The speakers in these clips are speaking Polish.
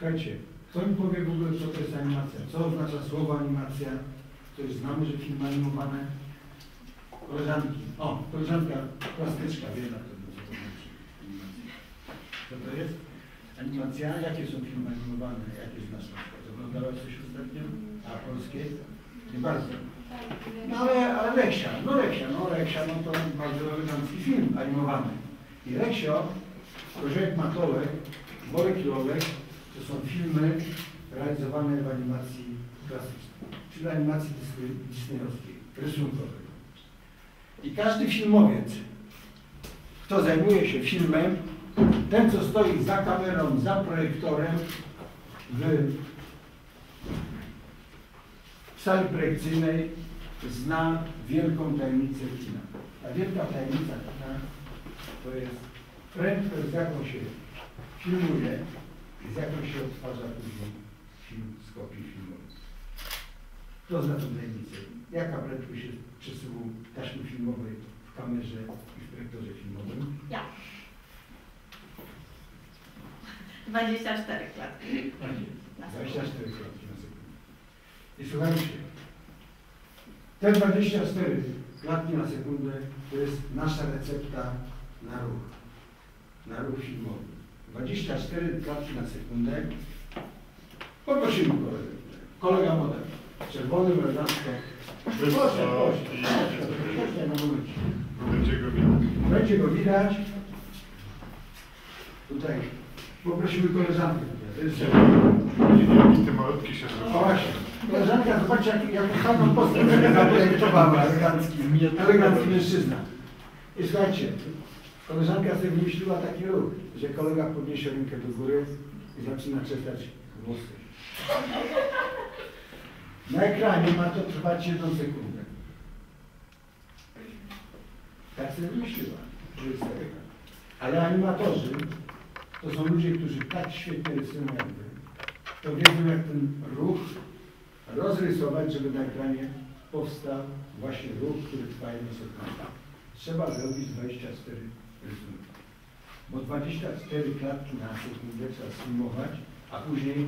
Słuchajcie, kto mi powie w ogóle, co to jest animacja? Co oznacza słowo animacja? To już znamy, że filmy animowane? Koleżanki. O, koleżanka plastyczka wie na pewno, co to znaczy. Co to jest? Animacja? Jakie są filmy animowane? Jakie znasz na przykład? Oglądałaś coś ostatnio? A polskie? Nie bardzo. No ale, ale Leksia, no Leksia, no Leksia, no to bardzo elegancki film animowany. I Leksio, Korzek Matołek, Worek Lolek, to są filmy realizowane w animacji klasycznej, czyli animacji disneyowskiej, rysunkowej. I każdy filmowiec, kto zajmuje się filmem, ten co stoi za kamerą, za projektorem, w w sali projekcyjnej zna wielką tajemnicę kina. Ta wielka tajemnica kina to jest prędkość, z jaką się filmuje i się odtwarza później film z kopii filmowej. Kto zna tę tajemnicę? Jaka prędkość jest przesyłu taśmy filmowej w kamerze i w projektorze filmowym? Ja. 24 klatki. 24 klatki na sekundę. I słuchajcie, te 24 klatki na sekundę to jest nasza recepta na ruch, na ruch filmowy. 24 klatki na sekundę. Poprosimy kolegę. Kolega model. Czerwony, elegancko. Proszę, proszę. Będzie go widać. Będzie go widać. Tutaj poprosimy koleżankę. Ty malutki się o zrobił. właśnie. Koleżanka, zobaczcie, jak, jak fajną postać zaprojektowała, elegancki, elegancki mężczyzna. I słuchajcie, koleżanka sobie wymyśliła taki ruch, że kolega podniesie rękę do góry i zaczyna czesać włosy. Na ekranie ma to trwać jedną sekundę. Tak sobie wymyśliła. Ale animatorzy to są ludzie, którzy tak świetnie rysują jak wy, to wiedzą jak ten ruch rozrysować, żeby na ekranie powstał właśnie ruch, który trwa jedną sekundę. Trzeba zrobić 24 rysunki. Bo 24 klatki na sekundę trzeba sfilmować, a później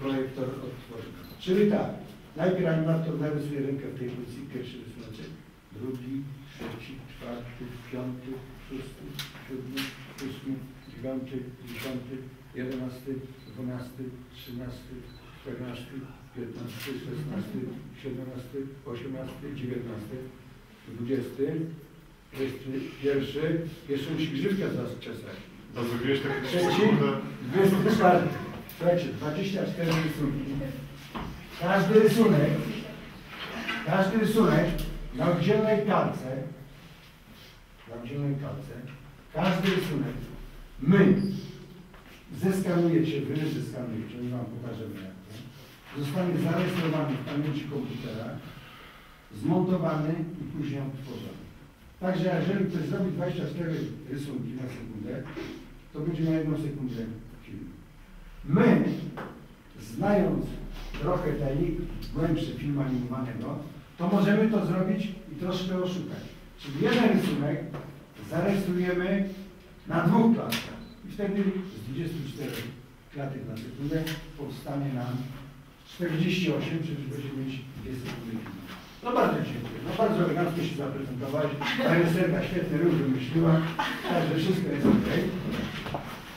projektor odtworzy. Czyli tak, najpierw animator narysuje rękę w tej pozycji, pierwszy rysunek, drugi, trzeci, czwarty, piąty, szósty, siódmy, ósmy, dziewiąty, dziesiąty, jedenasty, dwunasty, trzynasty, czternasty, piętnasty, szesnasty, siedemnasty, osiemnasty, dziewiętnasty, dwudziesty pierwszy, jeszcze musi grzywka zaczesać. A zrobiłeś takie Trzeci, sekundę. 24. Słuchajcie, 24 rysunki. Każdy rysunek, każdy rysunek na oddzielnej kalce, na oddzielnej kalce, każdy rysunek my zeskanujecie, wy zeskanujecie, my wam pokażemy jak to, zostanie zarejestrowany w pamięci komputera, zmontowany i później odtworzony. Także jeżeli ktoś zrobi 24 rysunki na sekundę, to będzie na jedną sekundę film. My, znając trochę tajnik głębszy film animowanego, to możemy to zrobić i troszkę oszukać. Czyli jeden rysunek zarejestrujemy na dwóch klatkach i wtedy z 24 klatek na sekundę powstanie nam 48, czyli będziemy mieć 2 sekundy filmu. No bardzo dziękuję. No bardzo elegancko się zaprezentowałeś. Reżyserka świetny ruch wymyśliła, także wszystko jest ok.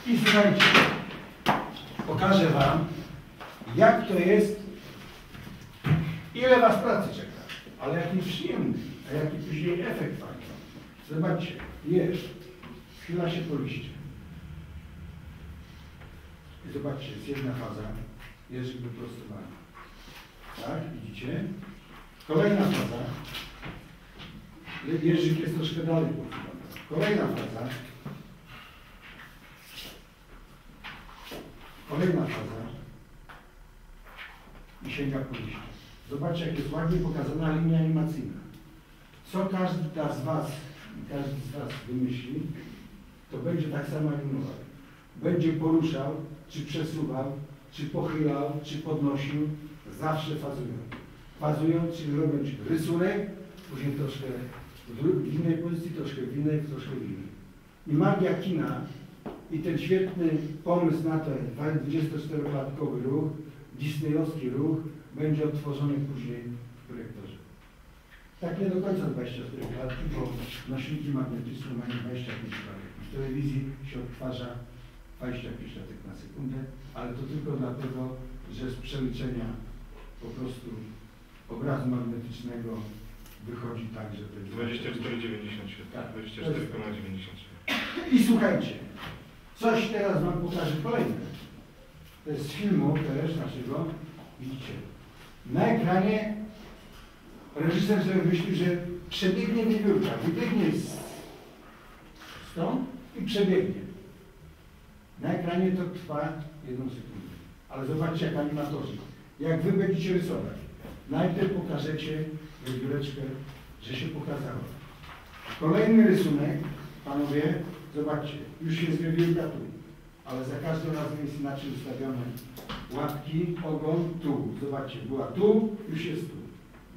I słuchajcie, pokażę Wam, jak to jest, ile Was pracy czeka, ale jaki przyjemny, a jaki później efekt fajny. Zobaczcie, jesz, schyla się po liście. I zobaczcie, jest jedna faza, jest wyprostowany. Tak, widzicie? Kolejna faza. Jeżyk jest troszkę dalej. Kolejna faza. Kolejna faza. I sięga po liście. Zobaczcie, jak jest ładnie pokazana linia animacyjna. Co każda z Was każdy z Was wymyśli, to będzie tak samo animował. Będzie poruszał, czy przesuwał, czy pochylał, czy podnosił, zawsze fazują. Fazując, czyli robiąc rysunek, później troszkę w innej pozycji, troszkę w innej, troszkę w innej. I magia kina I ten świetny pomysł na ten 24-klatkowy ruch, disneyowski ruch, będzie odtworzony później w projektorze. Tak nie do końca 24 klatki, bo nośniki magnetyczne mają 25 klatek. W telewizji się odtwarza 25 klatek na sekundę, ale to tylko dlatego, że z przeliczenia po prostu obrazu magnetycznego wychodzi tak, że to jest 24,97. Tak. 24,97. I słuchajcie, coś teraz wam pokażę kolejne. To jest z filmu też naszego. Widzicie, na ekranie reżyser sobie myśli, że przebiegnie wiewiórka, wybiegnie z stąd i przebiegnie. Na ekranie to trwa jedną sekundę. Ale zobaczcie jak animatorzy, jak wy będziecie rysować. Najpierw pokażecie wiewióreczkę, że się pokazała. Kolejny rysunek, panowie, zobaczcie, już jest wiewiórka tu, ale za każdym razem jest inaczej ustawione. Łapki, ogon, tu. Zobaczcie, była tu, już jest tu.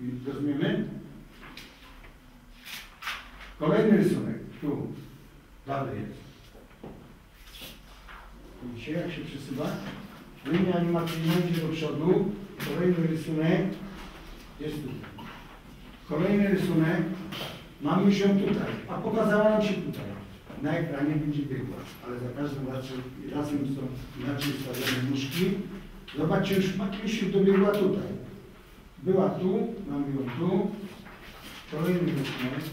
I Rozumiemy? Kolejny rysunek, tu. Dalej jest. Widzicie, jak się przesuwa? Linia animacyjna idzie do przodu. Kolejny rysunek jest tu. Kolejny rysunek Mamy już ją tutaj, a pokazała nam się tutaj. Na ekranie będzie biegła, ale za każdym razem, razem są inaczej ustawione nóżki. Zobaczcie, już, już się dobiegła tutaj. Była tu, mamy ją tu. Kolejny rysunek.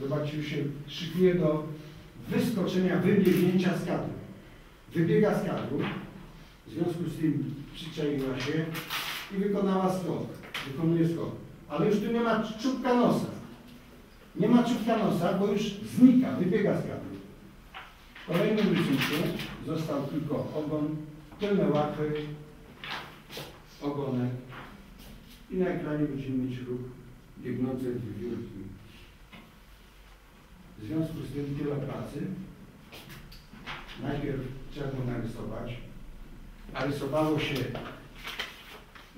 Zobaczcie, już się szykuje do wyskoczenia, wybiegnięcia z kadru. Wybiega z kadru, w związku z tym przyczaiła się i wykonała skok. Wykonuje skok. Ale już tu nie ma czubka nosa. Nie ma czubka nosa, bo już znika, wybiega z kadru. W kolejnym rysunku został tylko ogon, tylne łapy, ogonek i na ekranie będziemy mieć ruch biegnącej wiewiórki. W związku z tym tyle pracy. Najpierw trzeba narysować, a rysowało się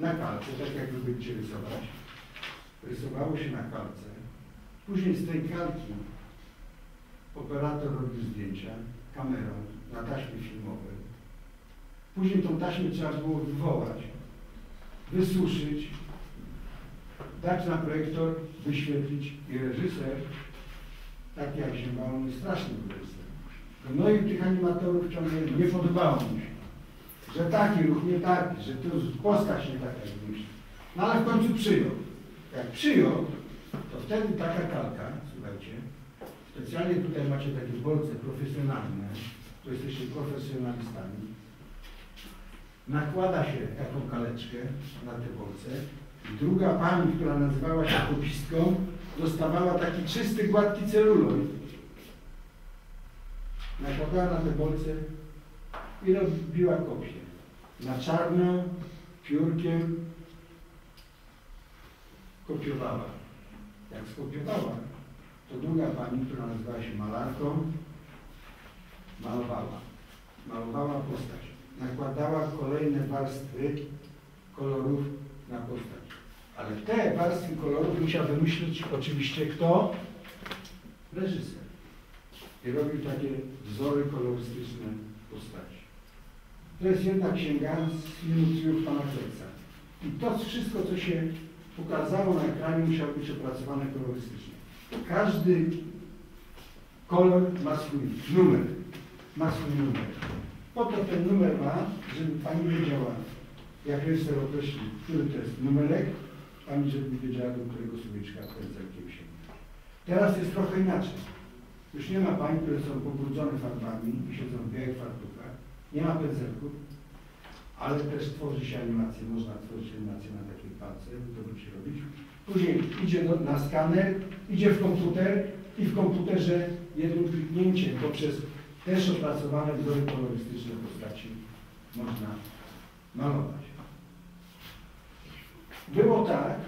na kalce, tak jak wy będziecie rysować. Rysowało się na kalce. Później z tej kalki operator robił zdjęcia kamerą na taśmie filmowej. Później tą taśmę trzeba było wywołać, wysuszyć, dać na projektor, wyświetlić i reżyser, tak jak się jest straszny reżyser. No i tych animatorów ciągle nie podobało mu się, że taki ruch nie taki, że to postać nie taka jak myśli. No ale w końcu przyjął. Jak przyjął, to wtedy taka kalka, słuchajcie, specjalnie tutaj macie takie bolce profesjonalne, to jesteście profesjonalistami, nakłada się taką kaleczkę na te bolce i druga pani, która nazywała się kopistką, dostawała taki czysty, gładki celuloid. Nakładała na te bolce i robiła kopię. Na czarno, piórkiem kopiowała. Jak skopiowała, to druga pani, która nazywała się malarką, malowała. Malowała postać. Nakładała kolejne warstwy kolorów na postać. Ale te warstwy kolorów musiał wymyślić oczywiście kto? Reżyser. I robił takie wzory kolorystyczne postaci. To jest jedna księga z Triumf Pana Klepsa. I to wszystko, co się pokazało na ekranie, musiało być opracowane kolorystycznie. Każdy kolor ma swój numer. Ma swój numer. Po to ten numer ma, żeby Pani wiedziała, jak reżyser określi, który to jest numerek, Pani żeby wiedziała, do którego słowiczka pędzelkiem sięga. Teraz jest trochę inaczej. Już nie ma pań, które są pobrudzone farbami i siedzą w białych fartuchach. Nie ma pędzelków, ale też tworzy się animację. Można tworzyć animację na takiej palce, to będzie robić. Później idzie do, na skaner, idzie w komputer i w komputerze jednym kliknięciem poprzez też opracowane wzory kolorystyczne postaci można malować. Było tak,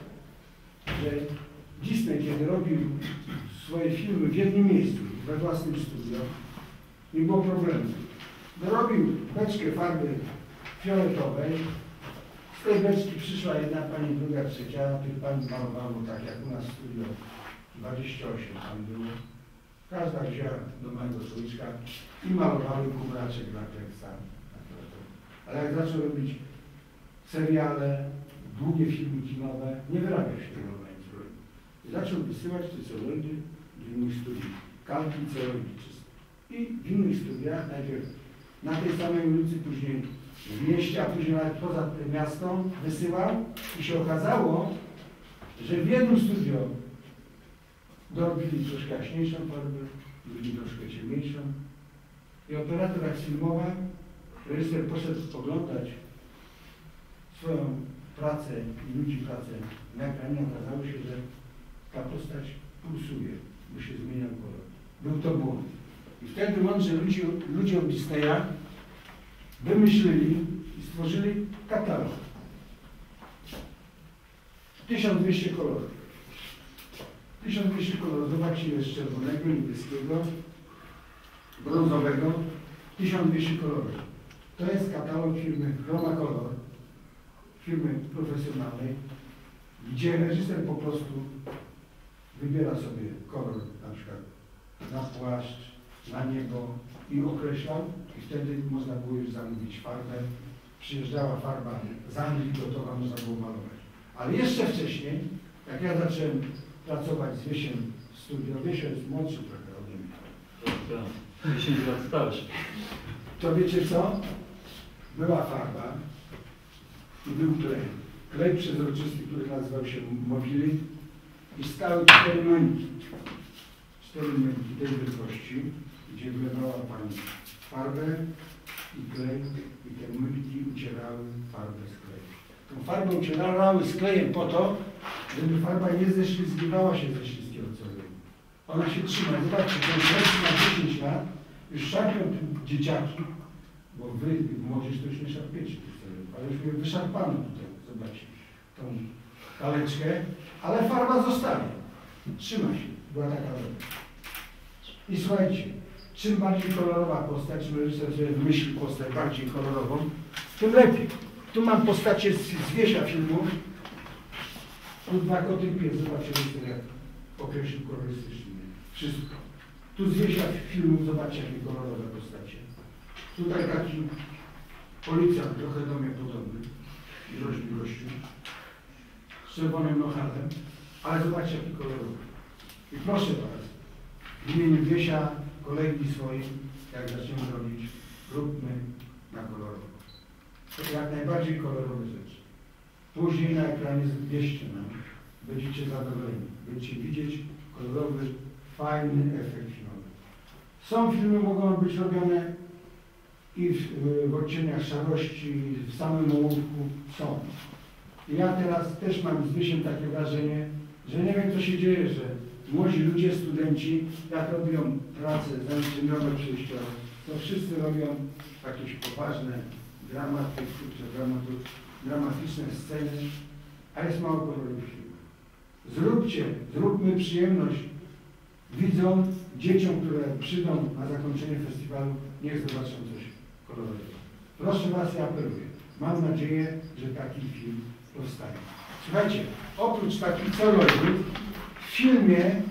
że Disney, kiedy robił swoje filmy w jednym miejscu, we własnym studio, nie było problemu. Dorobił beczkę farby fioletowej, z tej beczki przyszła jedna pani, druga, trzecia, tych pani malowało tak jak u nas studio, 28 tam było. Każda wzięła do mojego słoiczka i malowały kubraczek dla Kleksa. Ale jak zaczął robić seriale, długie filmy kinowe, nie wyrabiał się tego na robił. I zaczął wysyłać te celuloidy do innych studiów. Kalki celuloidy czyste. I w innych studiach, najpierw na tej samej ulicy, później w mieście, a później nawet poza miasto wysyłał i się okazało, że w jednym studio dorobili troszkę jaśniejszą farbę, drugi troszkę ciemniejszą. I operator jak filmował, reżyser poszedł oglądać swoją pracę i ludzi pracę na ekranie, okazało się, że ta postać pulsuje, bo się zmieniał kolor. Był to błąd. I wtedy mądrzy ludzie, ludziom Disneya wymyślili i stworzyli katalog. 1200 kolorów. 1200 kolorów. Zobaczcie, jest czerwonego, niebieskiego, brązowego. 1200 kolorów. To jest katalog firmy Chroma Color, firmy profesjonalnej, gdzie reżyser po prostu wybiera sobie kolor na przykład na płaszcz, na niebo i określał i wtedy można było już zamówić farbę. Przyjeżdżała farba z Anglii gotowa, można było malować. Ale jeszcze wcześniej, jak ja zacząłem pracować z Wiesiem w studio, Wiesio jest młodszy trochę ode mnie, 10 lat starszy. to wiecie co? Była farba i był klej. Klej przezroczysty, który nazywał się Mobili i stały cztery męki. Cztery męki tej wielkości, gdzie wlewała Pani farbę i klej i te męki ucierały farbę z klejem. Tą farbę ucierały z klejem po to, żeby farba nie ześlizgiwała się ze śliskiego celu. Ona się trzyma. Zobaczcie, ten klej ma 10 lat, już szarpią dzieciaki, bo wy, młodzież, to już nie szarpiecie ale już wyszarpano tutaj, zobaczcie, tą kaleczkę, ale farba zostaje, trzyma się, była taka dobra. I słuchajcie, czym bardziej kolorowa postać, reżyser sobie wymyślił postać bardziej kolorową, tym lepiej. Tu mam postacie z, z wiesia filmów, tu dwa koty pies, reżyser jak określił kolorystycznie, wszystko. Tu z wiesia filmów, zobaczcie, jakie kolorowe postacie. Tutaj taki policjant, trochę do mnie podobny, groźny gościu, z czerwonym nochalem, ale zobaczcie, jaki kolorowy. I proszę Was, w imieniu Wiesia, kolegi swoim, jak zaczniemy robić, róbmy na kolorowo. To jak najbardziej kolorowe rzeczy. Później na ekranie wieście nam, będziecie zadowoleni. Będziecie widzieć kolorowy, fajny efekt filmowy. Są filmy, mogą być robione i w, w odcieniach szarości, w samym ołówku. Są. I ja teraz też mam z takie wrażenie, że nie wiem, co się dzieje, że młodzi ludzie, studenci, jak robią pracę zainżynierowe przejściowe, to wszyscy robią jakieś poważne dramaty, dramatu, dramatyczne sceny, a jest mało koloru w filmach. Zróbcie, zróbmy przyjemność widzom, dzieciom, które przyjdą na zakończenie festiwalu, niech zobaczą coś kolorowego. Proszę Was, ja apeluję. Mam nadzieję, że taki film powstanie. Słuchajcie, oprócz takich celoidów, w filmie,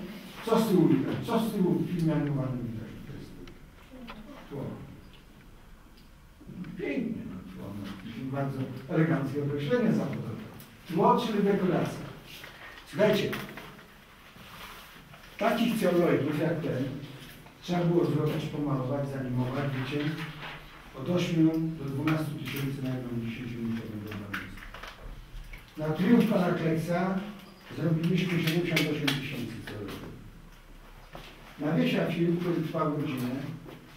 co z tyłu widać? Co z tyłu w filmie animowanym widać? To jest tło. Pięknie, no tło. Bardzo eleganckie określenie zawodowe. Tło, czyli dekoracja. Słuchajcie, takich celuloidów jak ten trzeba było zrobić, pomalować, zanimować, wiecie, od 8 do 12 tysięcy na jedną 10-minutową dobranoc. Na triumf pana Kleksa zrobiliśmy 78 tysięcy celuloidów. Na Wiesia film, który trwał godzinę,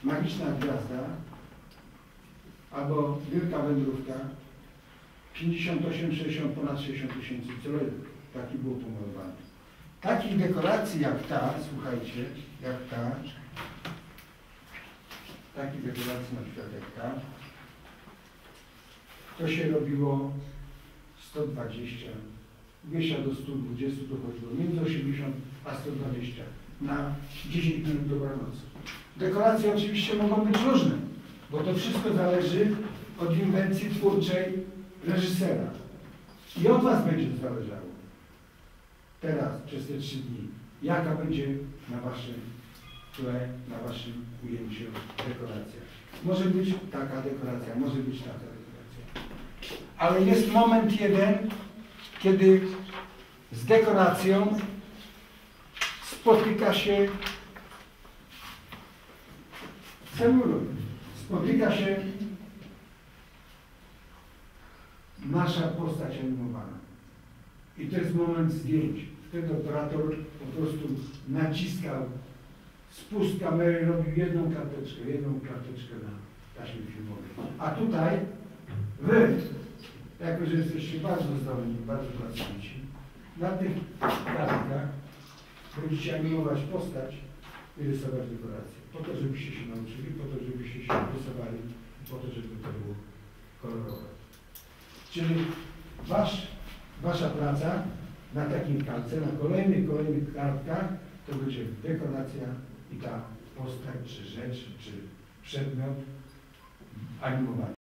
Magiczna Gwiazda albo Wielka Wędrówka, 58, 60, ponad 60 tysięcy celuloidów. Taki było pomalowany. Takich dekoracji jak ta, słuchajcie, jak ta, takich dekoracji na przykład jak ta, to się robiło 120, Wiesia do 120 dochodziło, między 80 a 120 na 10 minut dobranocy. Dekoracje oczywiście mogą być różne, bo to wszystko zależy od inwencji twórczej reżysera. I od Was będzie zależało teraz, przez te trzy dni, jaka będzie na Wasze które na waszym ujęciu dekoracja. Może być taka dekoracja, może być taka dekoracja. Ale jest moment jeden, kiedy z dekoracją spotyka się celuloj. Spotyka się nasza postać animowana. I to jest moment zdjęć. Wtedy operator po prostu naciskał spust kamery, robił jedną karteczkę, jedną karteczkę na taśmie filmowej. A tutaj wy, jako że jesteście bardzo zdolni, bardzo pracowici, na tych kartkach będziecie animować postać i rysować dekoracje. Po to, żebyście się nauczyli, po to, żebyście się rysowali, po to, żeby to było kolorowe. Czyli wasz, wasza praca na takiej kartce, na kolejnych, kolejnych kartkach, to będzie dekoracja i ta postać, czy rzecz, czy przedmiot animowany.